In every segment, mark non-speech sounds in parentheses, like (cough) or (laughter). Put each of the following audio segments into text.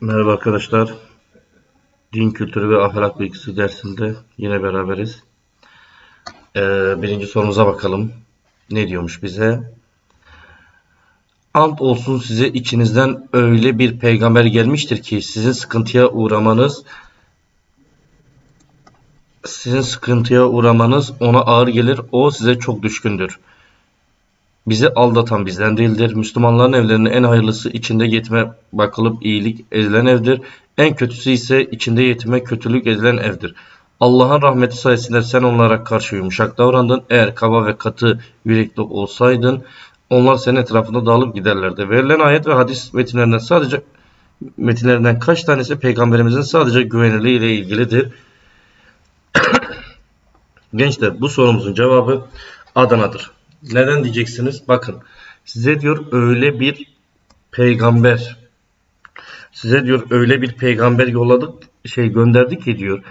Merhaba arkadaşlar. Din kültürü ve ahlak bilgisi dersinde yine beraberiz. Ee, birinci sorumuza bakalım. Ne diyormuş bize? Ant olsun size içinizden öyle bir peygamber gelmiştir ki sizin sıkıntıya uğramanız sizin sıkıntıya uğramanız ona ağır gelir. O size çok düşkündür. Bizi aldatan bizden değildir. Müslümanların evlerinin en hayırlısı içinde yetime bakılıp iyilik edilen evdir. En kötüsü ise içinde yetime kötülük edilen evdir. Allah'ın rahmeti sayesinde sen onlara karşı yumuşak davrandın. Eğer kaba ve katı yürekli olsaydın onlar senin etrafında dağılıp giderlerdi. Verilen ayet ve hadis metinlerinden sadece metinlerinden kaç tanesi peygamberimizin sadece güveniliği ile ilgilidir? (coughs) Gençler bu sorumuzun cevabı Adana'dır. Neden diyeceksiniz? Bakın size diyor öyle bir peygamber size diyor öyle bir peygamber yolladık şey gönderdik ki diyor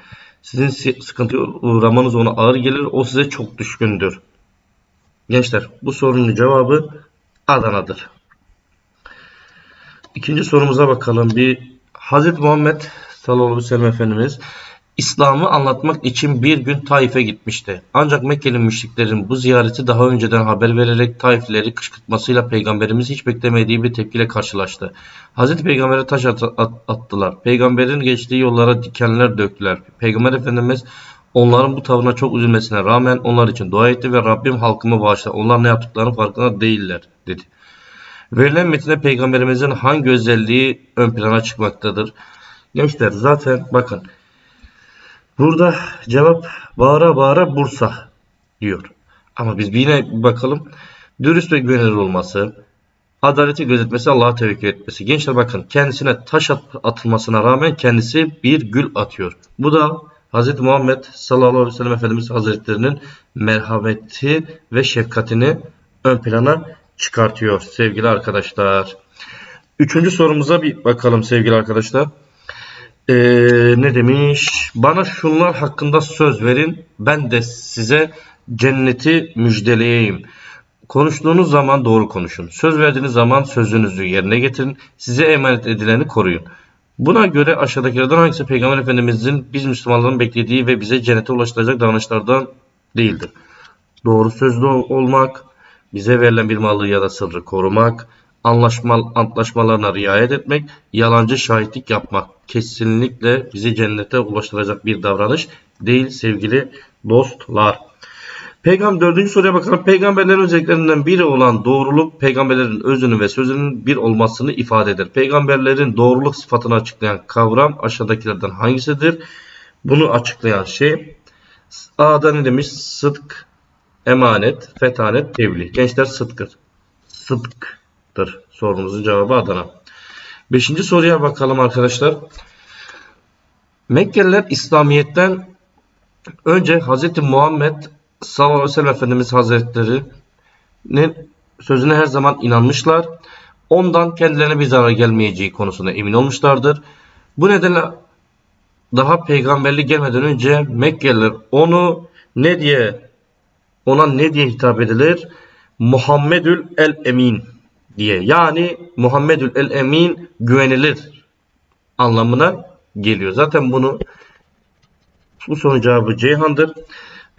sizin sıkıntıya uğramanız ona ağır gelir o size çok düşkündür. Gençler bu sorunun cevabı Adana'dır. İkinci sorumuza bakalım. Bir Hazreti Muhammed sallallahu aleyhi ve sellem Efendimiz İslam'ı anlatmak için bir gün Taif'e gitmişti. Ancak Mekkeli müşriklerin bu ziyareti daha önceden haber vererek Taiflileri kışkırtmasıyla peygamberimiz hiç beklemediği bir tepkiyle karşılaştı. Hazreti Peygamber'e taş at at attılar. Peygamberin geçtiği yollara dikenler döktüler. Peygamber Efendimiz onların bu tavrına çok üzülmesine rağmen onlar için dua etti ve Rabbim halkımı bağışla. Onlar ne yaptıklarının farkında değiller dedi. Verilen metinde peygamberimizin hangi özelliği ön plana çıkmaktadır? Gençler zaten bakın Burada cevap bağıra bağıra Bursa diyor. Ama biz yine bakalım. Dürüst ve güvenilir olması, adaleti gözetmesi, Allah'a tevekkül etmesi. Gençler bakın kendisine taş atılmasına rağmen kendisi bir gül atıyor. Bu da Hz. Muhammed sallallahu aleyhi ve sellem Efendimiz Hazretlerinin merhameti ve şefkatini ön plana çıkartıyor sevgili arkadaşlar. Üçüncü sorumuza bir bakalım sevgili arkadaşlar. Ee, ne demiş? Bana şunlar hakkında söz verin. Ben de size cenneti müjdeleyeyim. Konuştuğunuz zaman doğru konuşun. Söz verdiğiniz zaman sözünüzü yerine getirin. Size emanet edileni koruyun. Buna göre aşağıdakilerden hangisi Peygamber Efendimizin biz Müslümanların beklediği ve bize cennete ulaştıracak davranışlardan değildir? Doğru sözlü olmak, bize verilen bir malı ya da sırrı korumak, anlaşma, antlaşmalarına riayet etmek, yalancı şahitlik yapmak kesinlikle bizi cennete ulaştıracak bir davranış değil sevgili dostlar. Peygamber dördüncü soruya bakalım. Peygamberlerin özelliklerinden biri olan doğruluk, peygamberlerin özünün ve sözünün bir olmasını ifade eder. Peygamberlerin doğruluk sıfatını açıklayan kavram aşağıdakilerden hangisidir? Bunu açıklayan şey A'da ne demiş? Sıdk, emanet, fetanet, tebliğ. Gençler sıdkır. Sıdk şıkkıdır. Sorumuzun cevabı Adana. Beşinci soruya bakalım arkadaşlar. Mekkeliler İslamiyet'ten önce Hz. Muhammed sallallahu aleyhi ve sellem Efendimiz Hazretleri'nin sözüne her zaman inanmışlar. Ondan kendilerine bir zarar gelmeyeceği konusunda emin olmuşlardır. Bu nedenle daha peygamberlik gelmeden önce Mekkeliler onu ne diye ona ne diye hitap edilir? Muhammedül el Emin diye. Yani Muhammedül el Emin güvenilir anlamına geliyor. Zaten bunu bu sorunun cevabı Ceyhan'dır.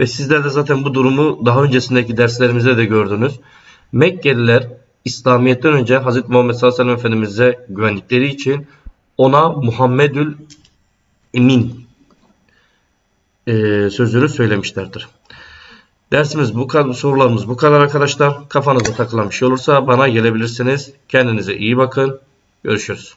Ve sizler de zaten bu durumu daha öncesindeki derslerimizde de gördünüz. Mekkeliler İslamiyet'ten önce Hz. Muhammed sallallahu aleyhi ve sellem Efendimiz'e güvendikleri için ona Muhammedül Emin e, sözünü söylemişlerdir. Dersimiz bu kadar, sorularımız bu kadar arkadaşlar. Kafanıza takılan bir şey olursa bana gelebilirsiniz. Kendinize iyi bakın. Görüşürüz.